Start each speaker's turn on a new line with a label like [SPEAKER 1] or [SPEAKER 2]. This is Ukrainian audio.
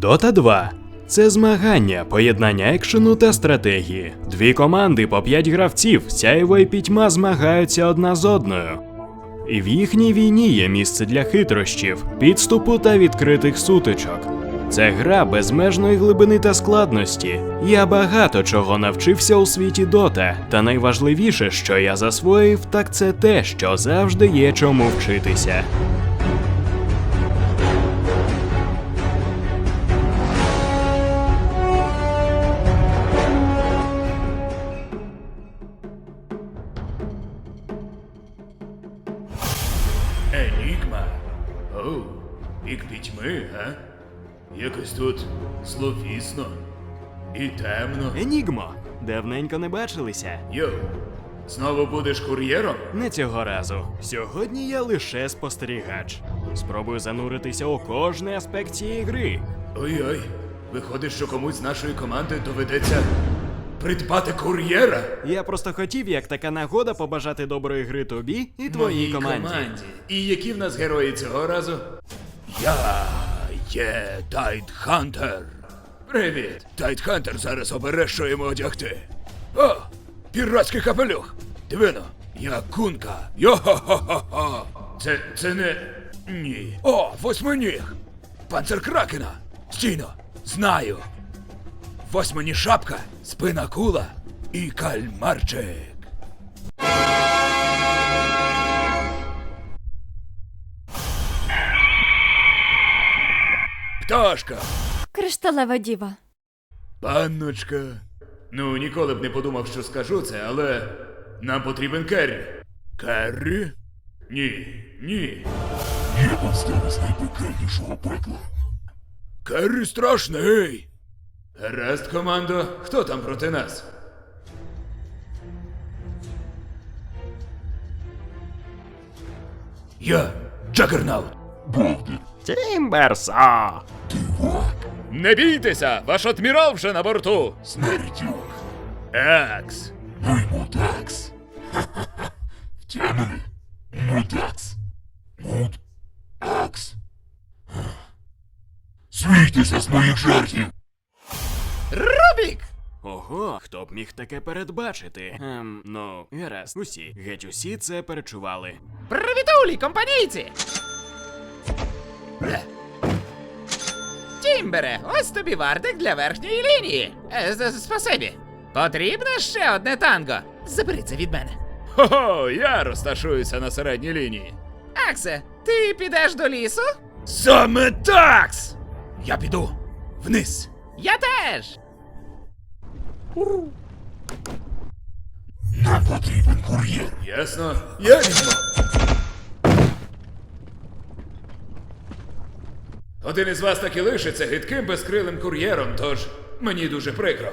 [SPEAKER 1] Dota 2 це змагання, поєднання екшену та стратегії. Дві команди по п'ять гравців, сяєво і пітьма змагаються одна з одною. І в їхній війні є місце для хитрощів, підступу та відкритих сутичок. Це гра безмежної глибини та складності. Я багато чого навчився у світі Дота, та найважливіше, що я засвоїв, так це те, що завжди є чому вчитися.
[SPEAKER 2] Енігма? Оу, бік пітьми, га? Якось тут зловісно і темно.
[SPEAKER 1] Енігмо, давненько не бачилися.
[SPEAKER 2] Йоу, знову будеш кур'єром?
[SPEAKER 1] Не цього разу. Сьогодні я лише спостерігач. Спробую зануритися у кожний аспект цієї гри.
[SPEAKER 2] Ой-ой, виходить, що комусь з нашої команди доведеться придбати кур'єра?
[SPEAKER 1] Я просто хотів, як така нагода, побажати доброї гри тобі і твоїй
[SPEAKER 2] Моїй
[SPEAKER 1] команді.
[SPEAKER 2] І які в нас герої цього разу? Я є Тайтхантер. Привіт. Тайтхантер зараз обере, що йому одягти. О, піратський капелюх. Дивино, я кунка. Йо-хо-хо-хо-хо. Це, це не... Ні. О, восьминіг. Панцир кракена. Стійно. Знаю. Восьмині шапка, спина кула і кальмарчик. Пташка.
[SPEAKER 3] Кришталева діва.
[SPEAKER 2] Панночка. Ну, ніколи б не подумав, що скажу це, але нам потрібен Керрі. Керрі? Ні, ні.
[SPEAKER 4] Є подстава з найпекельнішого пекла.
[SPEAKER 2] Керрі страшний. Гаразд, командо, хто там проти нас? Я Джагернаут.
[SPEAKER 1] Тімберса!
[SPEAKER 2] Не бійтеся, ваш адмірал вже на борту.
[SPEAKER 4] Смертюк,
[SPEAKER 2] Екс.
[SPEAKER 4] й Мудакс. Втямили? Мудакс. Муд. Акс. Смійтеся з моїх жартів.
[SPEAKER 2] Рубік!
[SPEAKER 1] Ого, хто б міг таке передбачити? Ем, ну, гаразд, усі, геть усі це перечували.
[SPEAKER 5] Привітулі, компанійці! Тімбере, ось тобі вартик для верхньої лінії. Е, з- з- спасибі. Потрібне ще одне танго. Забери це від мене.
[SPEAKER 2] Хо-хо, я розташуюся на середній лінії.
[SPEAKER 5] Аксе, ти підеш до лісу?
[SPEAKER 2] Саме такс! Я піду вниз.
[SPEAKER 5] Я теж.
[SPEAKER 4] Нам потрібен кур'єр.
[SPEAKER 2] Ясно? Я візьму. Один із вас так і лишиться гидким безкрилим кур'єром, тож мені дуже прикро.